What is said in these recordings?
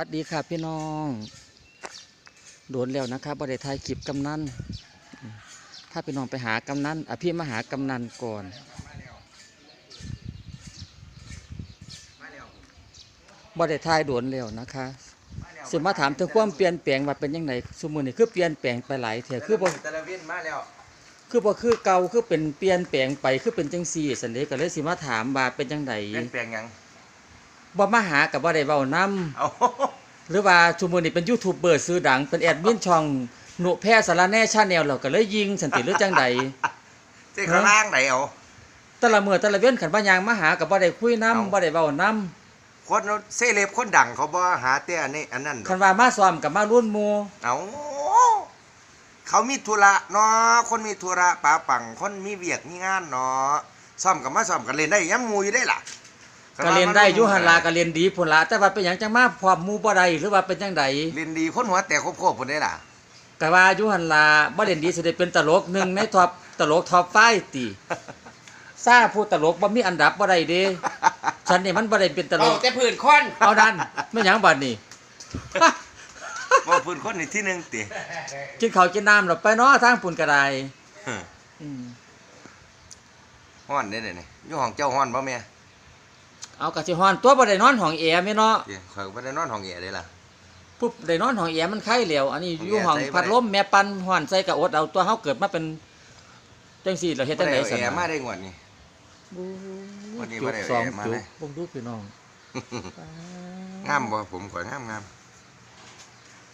วัสดีค่ะพี่น้อง โดนแล้วนะครับบริไทยคลิปกำนันอืมถ้าพี่น้องไปหากำนันอะพี่มาหากำนันก่อนบริไทยโดนแล้วนะคะสิมาถามถึงความเปลี่ยนแปลงว่าเป็นยังไงสมมุตินี่คือเปลี่ยนแปลงไปหลายเถอะคือบ่ตะลเวนมาแล้วคือบ่คือเก่าคือเป็นเปลี่ยนแปลงไปคือเป็นจังซี่สันเดก็เลยสิมาถามว่าเป็นจังไดเปลี่ยนแปลงหยัง บ่มาหากับบ่ได้เว้านํเอาหรือว่าชุมมือนี่เป็นยูทูบเบอร์ซื้อดัง เป็นแอดมินช่องหนุแพร่สารแหน่ชาแนลเราก็เลยยิงสันติหรือจังใดเจ้ข้างล่างไหนเอาแต่ละเมื่อแต่ละเว้นขันว่ายางมาหากับบ่ได้คุยน้ำบ่ได้เว้าน้คนเซเลบคนดังเขาบ่หาแต่อันนี้อันนั้นำดคัอกนว่ามาซ้อมกับมารุ่นหมู่เอาเขามีธุระเนาะคนมีธุระปาปังคนมีเวียกมีงานเนาะซ่อมกับมาซ่อมกันเล่นได้ย้ำมูอยู่ได้ล่ะ ก็เรียนได้อยู่หันลาก็เรียนดีพุ่นละแต่ว่าเป็นหยังจังมาพร้อมหมู่บ่ได้หรือว่าเป็นจังใดเรียนดีคนหัวแต่ครบๆพุ่นได้ล่ะก็ว่าอยู่หันลาบ่เรียนดีสิได้เป็นตลกหนึ่งในท็อปตลกท็อปไฟติซ่าผู้ตลกบ่มีอันดับบ่ได้เด้ฉันนี่มันบ่ได้เป็นตลเอากแต่ผื่นคนเอาดันไม่หยังบัดนี้ว่าพื้นคนนี่ที่หนึงติกินข้าวกินน้ำหรอไปเนาะทางปุ่นกระไดอืมฮ้อนได้เด้นี่อยู่ห้องเจ้าฮ้อนบ่แม่ เอากะสิฮ้อนตัวบ่ได้นอนห้องแอร์แม่เนาะเดี๋ยวข่อยบ่ได้นอนห้องแอร์เด้ล่ะ ปุ๊บได้นอนห้องแอร์มันไข้แล้วอันนี้ห้องอยู่ห้องแอร์ใส่บ่ได้ พัดลมแม่ปันฮ้อนใส่กะอดเอาตัวเฮาเกิดมาเป็นจังซี่เราเฮ็ดจังได๋บ่ซั่นแอร์มาได้งวดนี้วันนี้บ่จุกได้สองแอร์มาจุเลกยบ่งดูพี่น้องงามบ่ผมข่อยงามงาม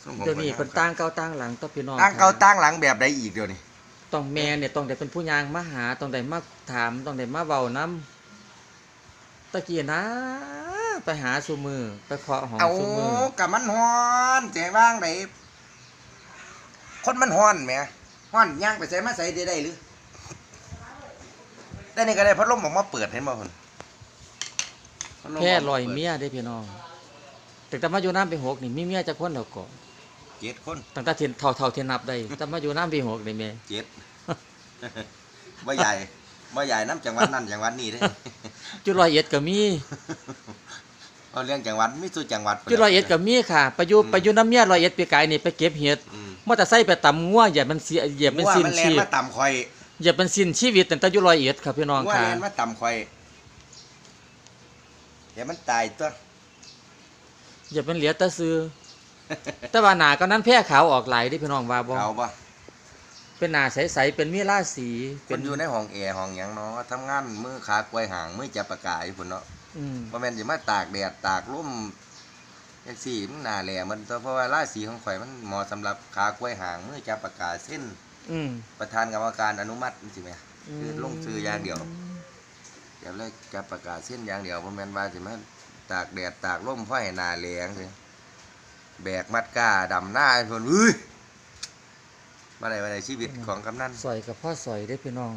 ทรงผมเดี๋ยวนี้ข่อเพิ่นต่างเก่าต่างหลังต่อพี่น้องตั้งเก่าตั้งหลังแบบใดอีกเดี๋ยวนี้ ต้องแม่เนี่ยต้องได้เป็นผู้ย่างมาหาต้องได้มาถามต้องได้มาเว้านํ ตะกี้นะ ไปหาซุมือ ไปเคาะห้องเอาซุมือ กับมันฮ้อนแจว่างไดคนมันฮ้อนแหมฮ้อนย่างไปใส่มาใส่ได้ได้หรือได้นี่ก็ได้พัดลมออกมาเปิดเห็นบ่คนพัดมแค่กมาลอยปิดเมียได้พี่น้องแต่แต่มาอยู่น้ำไปหกนี่มีเมียจะคนแล้วก็เจ็ดคนตั้งแต่เทียนเท่าเท่าเทียนนับได้แต่มาอยู่น้ำไปหกนี่แม่ เจ็ด บ่ใหญ่บ่ใหญ่น้ำจังหวัดนั่นจังหวัดนี้เด้ จุดร้อยเอ็ดก็มีเอาเรื่องจังหวัดมีสู่จังหวัดจุดร้อยเอ็ดก็มีค่ะไปอยู่ไปอยู่น้ำเมียร้อยเอ็ดปีกายนี่ไปเก็บเห็ดอืมมอเตอร์ไซค์ไปตำงัวเหยียบมันเสียเหยียบมันว่าสิ้นมันแลนชีพมาต่ำข่อยเหยียบมันสิ้นชีวิตตั้งแต่อยู่ร้อยเอ็ดครับพี่น้องว่าค่ะแลนมาต่ำข่อยเดี๋ยวมันตายตัวเหยียบมันเหลือแต่ซื้อแต่ว่าหนาก็นั้นแพ้ขาวออกหลายเดิพี่น้องว่าบ่เอาปะ เป็นหนาใสๆเป็นมีราศีคเป็นนอยู่ในห้องแอร์ห้องหยังเนาะทำงานมือขากล้วยห่างมือจับปากกาอยู่พุ่นเนาะอืมบ่แม่นสิมาตากแดดตากลมจังซี่มันหน้าแหลมันตัวเพราะว่าราศีของข่อยมันเหมาะสำหรับขากล้วยห่างมือจับปากกาเส้นอืมประธานกรรมการอนุมัติจังซี่แหม คือลงชื่ออย่างเดียว จับเลยจับปากกาเส้นอย่างเดียวบ่แม่นว่าสิมาตากแดดตากลมเพราะให้หน้าแหลงซิแบกมัดก้าดำหน้าให้เพิ่นอุ้ย มาได้มาได้ชีวิตของกำนันสอยกับพ่อสอยได้อพี่น้อง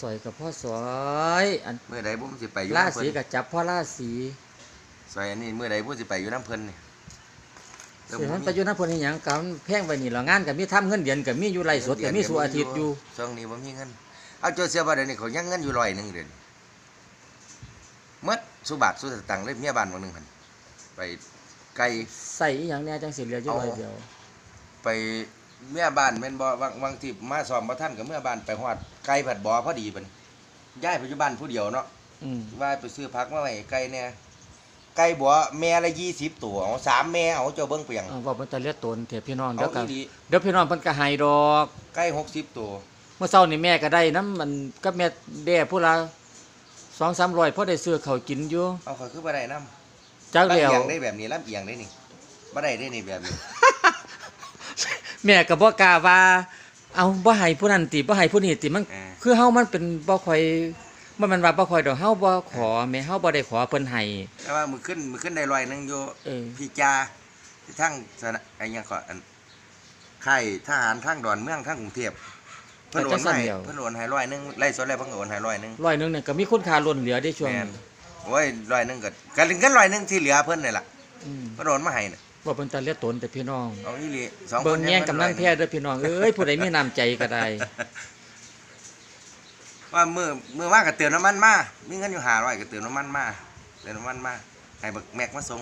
สอยกับพ่อสอยอันเมื่อใดบุ้มสิไปอยู่ราน้ำเพิ่ศีนกับจับพ่อราศีซอยอันนี้เมื่อใดบุ้มสิไปอยู่น้ำเพิ่นนี่แล้วเสียบ่มันมีไปอยู่น้ำพลนี่หยังกันแพงไปนี่ละงานกับมีทำเงินเดือนกับมีอยู่ไรสดกับมีสุอาทิตย์อยู่ช่วงนี้บ่มีเงินเอาเจ้าเสียบ่เดี๋ยวนี้เขายังเงินอยู่ร้อยหนึงเดือนหมดสุบาทสุสตังค์เลยเมียบ้านวันหนึงหั่นไปไกล ใส่อีหยังแน่จังสิเหลืออยู่เอาร้อยเดียว ไป เมียบ้านแม่นบ่บางบางที่มาสอบบ่ทันกับเมียบ้านไปฮอดไกลผัดบ่อพอดีบัดนี้ย้ายไปอยู่บ้านผู้เดียวเนาะอืมว่าไปซื้อผักมาไว้ไก่เนี่ยไก่บัวแม่ละยี่สิบตัวเอาสามแม่เอาเจ้าเบิ้งเปียง เอาบอกมันจะเลียดตนเถอะพี่น้องเอาเดี๋ยวกัอีนหลี เดี๋ยวพี่น้องเพิ่นก็ให้ดอก ไก่หกสิบตัว เมื่อเช้านี่แม่ก็ได้น้ำมันกับแม่แด่ผู้ละสองสามร้อยพอได้ซื้อเขาวกินอยู่เอาเขาคือบ่ได้น้จักำลำเดียวเอียงได้แบบนี้ลำเอียงได้นี่บ่ได้ได้นี่แบบนี้ แม่ก็บ่กล้าว่า เอาบ่ให้ผู้นั้นติบ่ให้ผู้นี้ติมันเออคือเฮามันเป็นบ่ค่อยบ่แมันว่าบ่ค่อยดอกเฮาบ่ขอแม่เฮาบ่ได้ขอเพิ่นให้ แต่ว่ามือขึ้นมือขึ้นได้ลอยหนึงอยู่เออ พี่จาที่ทั้งสนะไอ้หยังก็อันค่ายทหารทั้งดอนเมืองทั้งกรุงเทพเพิ่นโอนให้เพิ่นโอนให้ร้อยหนึงไล่สดไล่เพิ่นก็โอนให้ร้อยหนึงร้อยหนึงเนี่ยก็มีคุณค่าล้นเหลือได้ช่วงแม่นนี้โอ้ยร้อยหนึงก็กันเงินร้อยหนึงที่เหลือเพิ่นนี่ล่ะอืมเพิ่นโอนมาให้น่ะ บ่เป็นตาเลียดตนแต่พี่น้อง เอาอีหลีสองคนเบิ่งแย่งเงิกำนันร้อยหแพ้เด้อพี่น้องเอ้ยผู้ใดมีน้ำใจก็ได้ ว่ามือมือมากก็เติมน้ำมันมามีเงินอยู่หาร้อยก็เติมน้ำมันมาเติมน้ำมันมาให้บักแม็กมาส่ง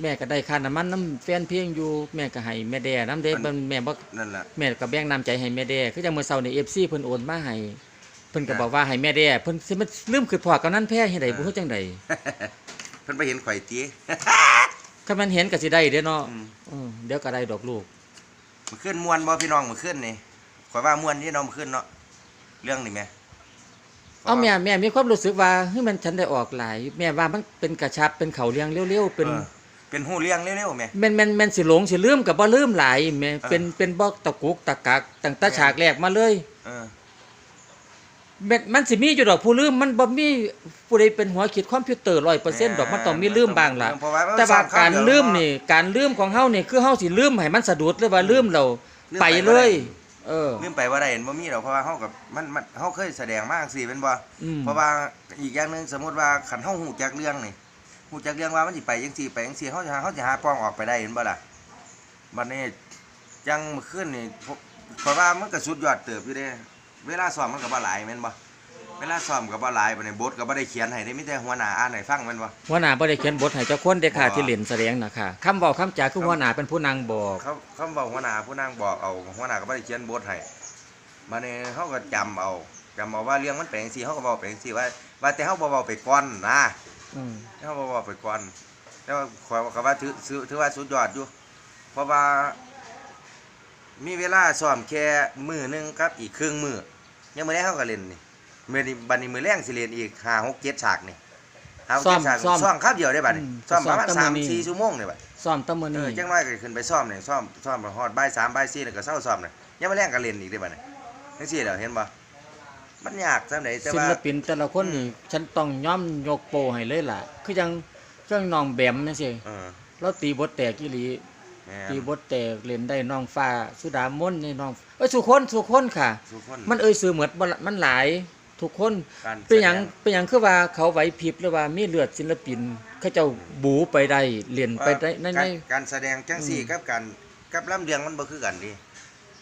แม่ก็ได้ค่าน้ำมันน้ำแฟนเพลงอยู่แม่ก็ให้แม่แด่น้ำเด้มันมันแม่บ่นั่นแหละแม่ก็แบ่งน้ำใจให้แม่แด่คือจังมื้อเช้านี่ FC เพิ่นโอนมาให้เพิ่นก็อ่าบอกว่าให้แม่แด่เพิ่นสิมันลืมคือพอกับนั้นแพ้เฮ็ดได้บ่อ่าฮู้จังไดเพิ่นไปเห็นข่อยตี คันมันเห็นก็สิได้เด้เนาะอืมเออเดี๋ยวก็ได้ดอกลูก มันขึ้นมวนบ่พี่น้องมันขึ้นนี่ข่อยว่ามวนที่น้องมันขึ้นเนาะเรื่องนี่แหม่เอาแม่แม่มีความรู้สึกว่าเฮ้ยมันฉันได้ออกหลาย แม่ว่ามันเป็นกระชับเป็นเขาเลี้ยงเร็วๆเป็นออเป็นหูเลี้ยงเร็วๆแหม่ แม่นแม่นแม่นสิหลงสิลืมก็บ่ลืมหลายแม่เออ เป็นเป็นบ่ตะกุกตะกักตั้งแต่แม่นฉากแรกมาเลย เออแม่นมันสิมีอยู่ดอกผู้ลืมมันบ่มีผู้ใดเป็นหัวคิดคอมพิวเตอร์100%ดอกมันต้องมีลืมบ้างล่ะเพราะว่ามันแต่ว่าสำคัญการเดี๋ยวลืมนี่การลืมของเฮานี่คือเฮาสิลืมให้มันสะดุดหรือว่าลืมเราลืมไปไปเลยบ่ได้เออ ลืมไปว่าได้เห็นบ่มีดอกเพราะว่าเฮากับมันมันเฮาเคยแสดงมาจังซี่เป็นบ่อืม เพราะว่าอีกอย่างหนึงสมมุติว่าคันเฮาฮู้จักเรื่องนี่ฮู้จักเรื่องว่ามันสิไปจังซี่ไปจังซี่เฮาจะหาเฮาจะหาปองออกไปได้เห็นบ่ล่ะบัดนี้จังมื้อคืนนี่พวกเพราะว่ามันก็สุดยอดเติบอยู่เด้ เวลาซ้อมมันก็บ่หลายแม่นบ่เวลาซ้อมก็บ่หลายบัดนี้บทก็บ่ได้เขียนให้ได้มีแต่หัวหน้าอ่านให้ฟังแม่นบ่หัวหน้าบ่ได้เขียนบทให้เจ้าคนเด้อค่ะบ่ที่เล่นแสดงน่ะค่ะคำเว้าคำจาคือหัวหน้าเป็นผู้นางบอกเขาเขาบอกหัวหน้าผู้นางบอกเอาหัวหน้าก็บ่ได้เขียนบทให้มาเนี่ยเขาก็จำเอาจำเอาว่าเรื่องมันแปลงสีเขาก็บอกแปลงสีว่าว่าแต่เขาบ่บอกไปก่อนนะอืมเขาบ่บอกไปก่อนแต่ว่าขอยก็ว่าถือถือถือว่าสุดยอดอยู่เพราะว่า มีเวลาซ้อมแค่มือหนึงกับอีกครึ่งมือยังมื้อแรกเขาก็เล่นนี่มื้อนี้บัดนี้มื้อแรงสิเล่นอีก5 6 7ฉากนี่ห้าหกเจ็ดฉากซ้อมครับเดียวได้บัดนี้ซ้อมประมาณ3 4ชั่วโมงนี่บัดซ้อมแตะมื้อเอนี้อจังน้อยก็ขึ้นไปซ่อมเนี่ยซ่อมซ่อมไปฮอดบ่ายสามบ่ายสี่แล้วก็เศร้าซ่อมเนี่ยยังมาแรงกันเล่นอีกได้บ่เนี่ยจังซี่เด้อเห็นบ่มันยากจังไดแต่ศิว่า ลปินแต่ละคนนี่ฉันต้องยอมยกโปให้เลยล่ะ คือจังเครื่องน้องแบมจังซี่เออ เราตีบทแตกอีหลี แม่ตีนบทแตกเล่นได้น้องฟ้า สุดามนต์นี่น้องเอ้ยสุคนสุคนค่ะทุกคนมันเอ่ยซื้อเหมือนบ่ละมันหลายทุกคนการเป็นหยังแสดเป็นหยังคือว่าเขาไหวพริบหรือว่ามีเลือดศิลปิน เขาเจ้าบูไปได้เรียนไปได้ในใน การการแสดงจังซี่อืม กับการกับลำเลียงมันบ่คือกันดิ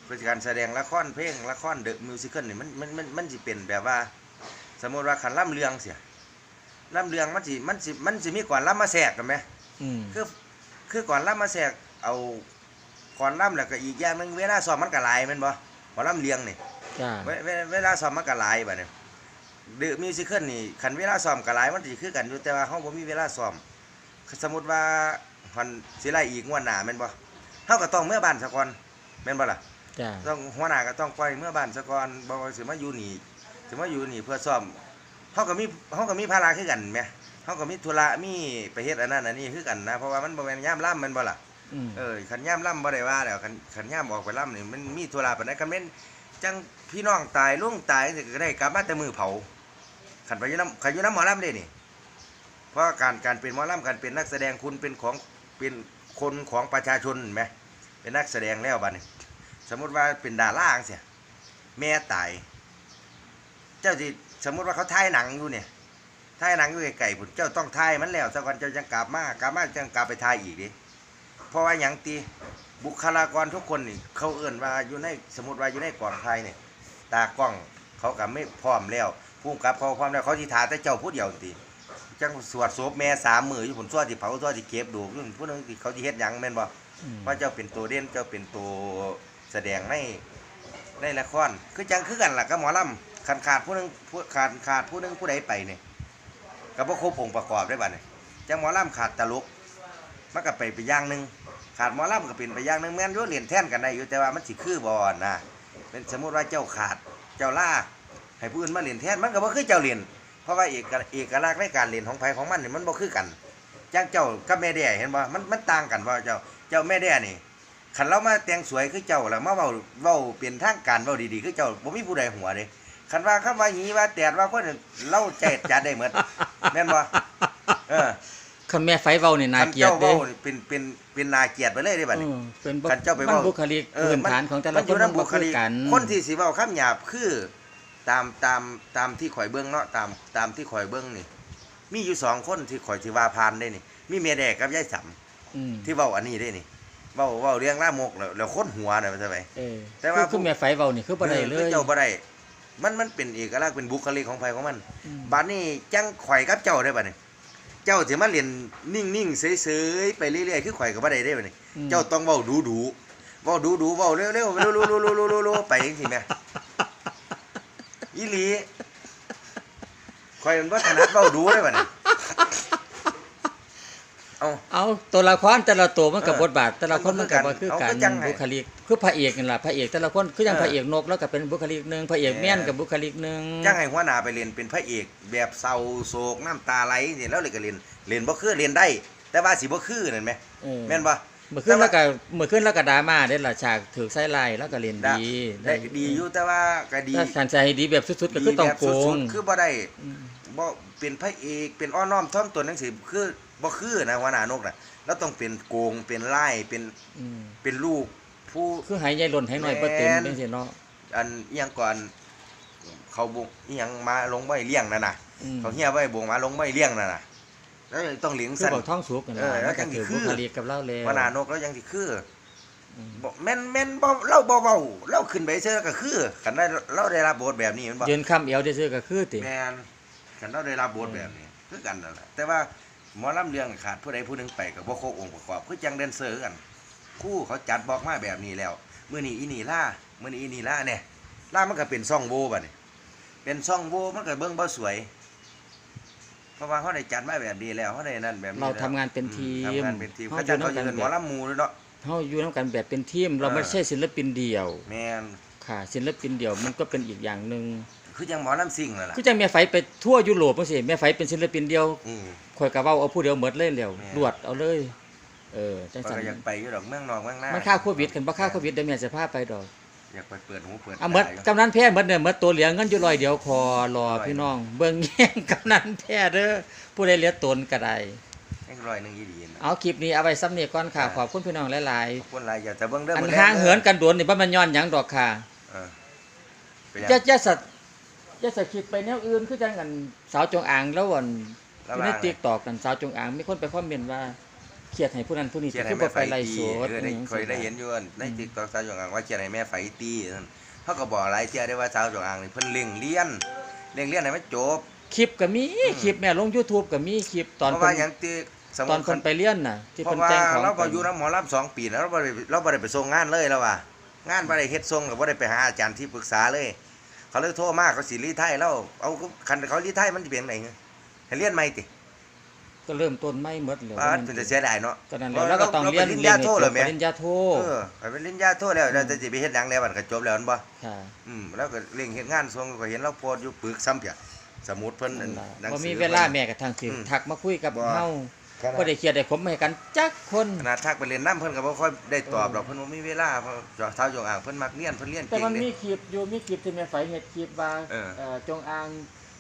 เป็นการแสดงละครเพลงละครเดอะมิวสิคลนี่มันมันมันมันสิเป็นแบบว่า สมมุติว่าคันลำเลียงเสียลำเลียงมันสิมันสิมันสิมีก่อนลำมาแทรกกันไหม อืม คือคือก่อนล่ำมาแทรก เอาก่อนล่ำแล้วก็อีกอย่างหนึงเวลาซ้อมมันก็หลายแม่นบ่ก่อนล่ำเลียงนี่จ้าเวเวเวลาซ้อมมันก็หลายบัดนี้เดอะมิวสิคลนี่คันเวลาซ้อมก็หลายมันสิคือกันอยู่แต่ว่าเฮาบ่มีเวลาซ้อมสมมุติว่าฮอนสิไล่อีกงวดหน้าแม่นบ่เฮาก็ต้องเมื่อบ้านซะก่อนแม่นบ่ล่ะ จ้าต้องหัวหน้าก็ต้องปล่อยเมื่อบ้านซะก่อนบ่ว่าสิมาอยู่นี่สิมาอยู่นี่เพื่อซ้อมเฮาก็มีเฮาก็มีภาระคือกันแหมเฮาก็มีธุระมีไปเฮ็ดอันนั้นอันนี้คือกันนะ เพราะว่ามันบ่แม่นยามล่ำแม่นบ่ล่ะอืม เออขันย่ามล่ำบ่ได้ว่าแล้วขันขันย่ามออกไปล่ำนี่มันมีธุระปานใดคันแม่นจังพี่น้องตายลุงตายสิก็ได้กลับมาแต่มือเผาขันไปยู่น้ำขันยู่น้ำหมอลำเด้นี่ เพราะการการเป็นหมอลำการเป็นนักแสดงคุณเป็นของเป็นคนของประชาชนไหมเป็นนักแสดงแล้วบัดนี้สมมุติว่าเป็นดาราเสียแม่ตาย เจ้าสิสมมุติว่าเขาถ่ายหนังอยู่เนี่ยถ่ายหนังอยู่ไกลๆพุ่นเจ้าต้องถ่ายมันแล้วสักวันเจ้าจังกลับมากลับมาจังกลับไปถ่ายอีกดิ เพราะว่าอย่างตีบุคลากรทุกคนนี่เขาเอื่นว่าอยู่ในสมมติว่าอยู่ในกองไทยเนี่ยตากล้องเขากับไม่พร้อมแล้วผู้กำกับเขาพร้อมแล้วเขาสิทาแต่เจ้าผู้เดียวตีจังสวดศพแม่สามมืออยู่ผลซัวที่เผาซัวที่เก็บดูอยู่ผู้หนึงที่เขาที่เฮ็ดหยังแม่นบ่อืมว่าเจ้าเป็นตัวเด่นเจ้าเป็นตัวแสดงในในละครคือจังคือกันล่ะกับหมอลำขาดขาดผู้หนึงผู้ขาดขาดผู้หนึงผู้ใดไปเนี่ยก็บ่ครบองค์ประกอบได้บัดนี้จังหมอลำขาดตลกมันก็ไปไปอย่างหนึ่ง ขาดหมอลำก็เป็นไปอย่างหนึ่งแม่นอยุ่เหรียญแท่นกันได้อยู่แต่ว่ามันสิคือบอลนะเป็นสมมติว่าเจ้าขาดเจ้าล่าให้ผู้อื่นมาเหรียญแท่นมันก็บ่คือเจ้าเหรียญเพราะว่าเอกเอกลักษณ์ในการเหรียญของไผของมันนี่มันบ่คือกันจังเจ้ากับแม่แด่เห็นบ่มันมันต่างกันบ่เจ้าเจ้าแม่แด่นี่ขันเรามาแต่งสวยคือเจ้าแล้วมาเว้าเว้าเป็นทางการเว้าดีๆคือเจ้าบ่มีผู้ใดหัวเด้คันว่าคำว่าหยีว่าแตดว่าคนเล่าใจดจัดได้หมดแม่นบ่เออ คันแม่ไฟเว้านี่น่าคันเกลียดเจ้าเด้เว้านี่เป็นเป็นเป็นนาเกลียดไปเลยได้บัดนี้ เออเป็นบ่คันเจ้าไปมันเว้าบุคลิกพื้นฐานของแต่ละมันคอนยู่มันนำบ่บุคคือลิกกัน คนที่สิเว้าคำหยาบคือ ตามตามตามที่ข่อยเบิ่งเนาะตามตามที่ข่อยเบิ่งนี่ มีอยู่สองคนที่ข่อยสิว่าผ่านได้นี่ มีเมียแดกกับยายสำ อืมที่เว้าอันนี้ได้นี่เว้าเว้าเรื่องล่ามกแล้วแล้วคนหัวน่ะมันจะไป เออแต่ว่า คือคือแม่ไฟเว้านี่คือบ่ได้เลคือยเจ้าบ่ได้มันมันเป็นเอกลักษณ์เป็นบุคลิกของไผของมันอืมบัดนี้จังข่อยกับเจ้าได้บัดนี้ เจ้าสิมาเรียนนิ่งๆเฉยๆไปเรื่อยๆคือข่อยก็บ่ได้เด้บัดนี้อืม เจ้าต้องเว้าดูๆเว้าดูๆเว้าเร็วๆเร็วๆๆๆๆๆไปจังซี่แหมอีหลีข่อยมันบ่ถนัดเว้าดูเลยบัดนี้ เอาเอาตัวละครแต่ละตัวมันกับเออบทบาท แต่ละคนมันกับว่าคือเอากัก็นจังไงบุคลิกคือพระเอกนี่แหละพระเอกแต่ละคนคืออย่างเออพระเอกนกแล้วก็เป็นบุคลิกหนึ่งพระเอกแม่นแม่นกับบุคลิกหนึ่งจ้างให้หัวหน้าไปเรียนเป็นพระเอกแบบเศร้าโศกน้ำตาไหลนี่แล้วเลยก็เรียนเรียนบ่คือเรียนได้ แต่ว่าสิบ่คือนั่นไหมเออแม่นบ่เมื่อขึ้นแล้วก็เมื่อขึ้นแล้วก็ดราม่าได้ละฉากถือไส้ลายแล้วก็เรียนได้ดีได้ดีอยู่แต่ว่าก็ดีถ้าการใจดีแบบสุดๆก็คือต้องแบบโกสุงดๆคือบ่ได้ม บ่เป็นพระเอกเป็นอ้อนน้อมท่อมตนจังซี่คือบ่คือนะหัวหน้านกน่ะแล้วต้องเป็นโกงเป็นไล่เป็นอืมเป็นลูกผู้ คือหายใจหล่นให้หน่อยแม่น บ่เต็มจังซี่เนาะอันอีหยังก่อนเขาบุกอีหยังมาลงไว้เลี้ยงนั่นน่ะ อืมเขาเฮียไว้บ่งมาลงไว้เลี้ยงนั่นน่ะแล้วต้องเลี้ยงคือสั่นบอกท่องสุกนั่นเออล่ะแล้วมันก็จังสิถือคือ บุคลิกกับเล่าแล้วหัวหน้านกแล้วยังสิคือ อืมบ่แม่นแม่นบ่เล่าบ่เว้าเล่าขึ้นไปเสื้อก็คือคันได้เราได้รับบทแบบนี้แมันบ่ยืนค้ำเอวซื่อๆก็คือติแม่น คันเราได้รับบทแบบนี้คือกันนั่นแหละแต่ว่าหมอลำเรื่องขาดผู้ใดผู้หนึงไปก็บ่ครบองค์ประกอบคือจังแดนเซอร์กันครู่เขาจัดบอกมาแบบนี้แล้วมื้อนี้อีนี่ล่ามื้อนี้อีนี่ล่าเนี่ยล่ามันก็เป็นซ่องโบบัดนี้เป็นซ่องโบมันก็เบิ่งบ่สวย เพราะว่าเขาได้จัดมาแบบนี้แล้วเขาได้นั่นแบบนี้เราแล้วทำงานเป็นทีอืมทำงานเป็นทีมเฮาเขาอจัยู่ดเขานำจะกันเป็นหมแบอบลำหมูด้วยเนาะเฮาอยู่นำกันแบบเป็นทีม เราเออไม่ใช่ศิลปินเดี่ยว แมนค่ะศิลปินเดี่ยวมันก็เป็นอีกอย่างหนึง คือยังหมอลำซิ่งนั่นแหละคือจังแม่ไฟไปทั่วยุโรปจังซี่แม่ไฟเป็นศิลปินเดียวอืม ข่อยก็เว้าเอาผู้เดียวหมดเลยแล้วแม่ รวดเอาเลย เออจังก็ซั่นอยากไปอยู่ดอกเมืองนอกเมืองหน้ามันค่าโควิดกันบ่ค่าโควิดเดี๋ยวแม่จะพาไปดอกอยากไปเปิดหูเปิดอะหมดตาอยู่กำนันแพ้หมดเนี่ยหมดตัวเหลือเงินอยู่ร้อยเดียวคอรอร้อยพี่น้อง เบิ่งแย่งกำนันแพ้เด้อผู้ใดเหลือตนก็ได้แค่ร้อยหนึงอีดีนะเอาคลิปนี้เอาไว้ซ้ำนี่ก่อนค่ะอ่าขอบคุณพี่น้องหลายขอบคนหลายอย่าแต่เบิ่งเด้อๆอันมื้แรห่างด้เหินกันโดนนี่บ่แมันย้อนหยังดอกค่ะเออไปจะยังจะสัต จะสะคิดไปแนวอื่นคือจังกันสาวจงอางแล้ววันแล้วอยู่ในว่าไงติ๊กตอกกันสาวจงอางมีคนไปคอมเมนต์ว่าเครียดให้ผู้นั้นผู้นี้เขียนคืให้อแม่บ่ไฟไปไล่ตีโสดเออได้อิหยังเคยได้เห็นอยู่อันในติ๊กต็อกสาวจงอางว่าเขียนให้แม่ไฟตีนั่นเขาก็บอกหลายเที่ยได้ว่าสาวจงอางนี่เพิ่นเร่งเรียนเร่งเรียนให้มันจบคลิปก็มีคลิปแม่ลง YouTube ก็มีคลิปตอนเพราะเพิ่ว่านหยังที่สมตมุอนติเพิ่นไปเรียนน่ะ ที่เพราะเพิ่นว่าแต่งของเราก็อยู่น้ำหมอลำสองปีแล้วเราบ่ได้เราบ่ได้ไปส่งงานเลยแล้วว่างานบ่ได้เฮ็ดส่งก็บ่ได้ไปหาอาจารย์ที่ปรึกษาเลย เขาเลยโทรมาเขาสิรีไทยแล้วเอาคันเขารีไทยมันสิเป็นไงให้เรียนใหม่ติก็เริ่มต้นไม่หมดเลยว่าเป็นแต่เสียดายเนาะก็นั่นแหละแล้วก็ต้องเรียนปริญเรียญานโทให้จแล้วบแม่ปริญญาโทเออไปเป็นปริญญาโทแล้วแล้วจะสิไปเฮ็ดหยังแล้วมันก็จบแล้วนั่นบ่ค่ะอืมแล้วก็เร่งเฮ็ดงานส่งก็เห็นเราโพสต์อยู่ปึกซ้ำเพียสมุดเพิ่นนั่นล่ะหนังบ่สือมีเวลาแม่กับทางสิอืมทักมาคุยกับบ่เฮา ขนาดบ่ได้เครียดได้ขมให้กันจักคน ขนาดทักไปเรียนน้ำเพิ่นก็บ่ค่อยได้ตอบเออดอกเพิ่นบ่มีเวลาเพราะเท้าจงอ่างเพิ่นมักเรียนเพิ่นเรียนแต่เก่งมันเด้ มีคลิปอยู่มีคลิปที่แม่ไฟเฮ็ดคลิปว่าเออ เอ่อจงอาง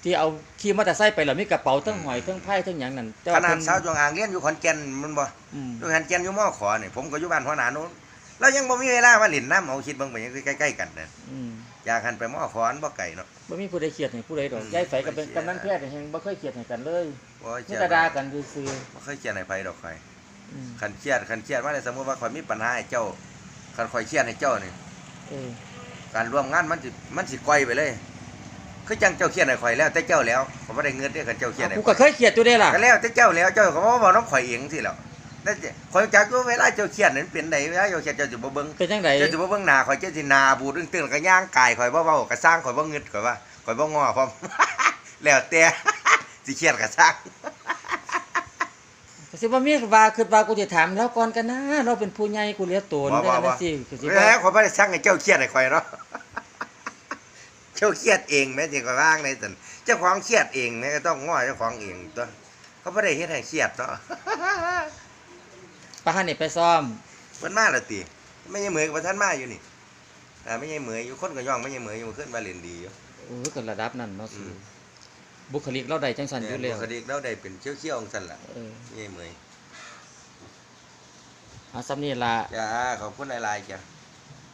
ที่เอาขี่มอเตอร์ไซค์ไปแล้วมีกระเป๋าทั้งหอยทั้งไพ่ทั้งหยังนั่นแต่ขว่านาดเพิ่นสาวจงอ่างเรียนอยู่ขอนแก่นมันบ่อืมอยู่ขอนแก่นอยู่มอขอนี่ผมก็อยู่บ้านหัวหน้านู้นแล้วยังบ่มีเวลามาเล่นน้ำเอาคิดเบิ่งไปยังคือใกล้ๆกันนั่นอืม อยากหันไปมอขอนบ่ไกลเนาะ บ่มีผู้ใดเครียดให้ผู้ใดดอกอืมยายไฟก็เป็นบ่เครียด กำนันแพทย์แห่งบ่เคยเครียดให้กันเลยบ่มีเชื่อแต่ด่ากันซื่อบ่เคยเขียนให้ไผดอกข่อยๆอืมคันเครียดคันเครียดว่าในสมมุติว่าข่อยมีปัญหาให้เจ้าคันข่อยเครียดให้เจ้านี่ เออการร่วมงานมันสิมันสิก่อยไปเลย คือจังเจ้าเครียดให้ข่อยแล้ว แต่เจ้าแล้วผมบ่ได้เงินเด้อคันเจ้าเครียดให้กูข่ก็อยเคยเครียดอยู่เด้ล่ะก็แล้วแต่เจ้าแล้วเจ้าก็บ่บอกน้องข่อยเองสิแล้ว นั่นสิข่อยจักอยู่เวลาเจ้าเครียดนั้นเป็นไดเวลาเจ้าเครียดเจ้าสิบ่เบิ่งเป็นจังไดเจ้าสิบ่เบิ่งหน้าข่อยเจ้าสิหน้าบูดตึงๆแล้วก็ย่างกายข่อยบ่เว้าก็สร้างข่อยบ่เงิดข่อยว่าข่อยบ่ง้อพร้อม แล้วแต่ สิเครียดก็สร้างก็สิว่ามีว่าคือว่ากูสิถามแล้วก่อนกันนะเราเป็นผู้ใหญ่กูเหลียโตนได้จังซี่ก็สิแล้ว่าวข่อยบ่ได้สั่งให้เจ้าเครียดให้ข่อยเนาะเจ้าเครียดเองแม่สิข่อยว่างในซั่นเจ้าของเครียดเองแม่ก็ต้องง้อเจ้าของเองตัวเขาบ่ได้เฮ็ดให้เครียดเนาะ ปะหันนี่ไปซ้อมเพิ่นมาและติไม่ใช่เหมยกับท่านมาอยู่นี่อ่าไม่ใช่เหมยอยู่คนก็ย่องไม่ใช่เหมยอยู่ขึ้นมาเล่นดีอยู่ โอ้ยก็ระดับนั้นเนาะอืสิมบุคลิกเราได้จังซั่นอยู่แล้วคดีเราได้เป็นเชี่ยวเชี่ยวๆของสันล่ะเออไม่ใช่เหมยเอาซ้ำนี่ล่ะจ้าขอบคุณหลายๆจ้ะ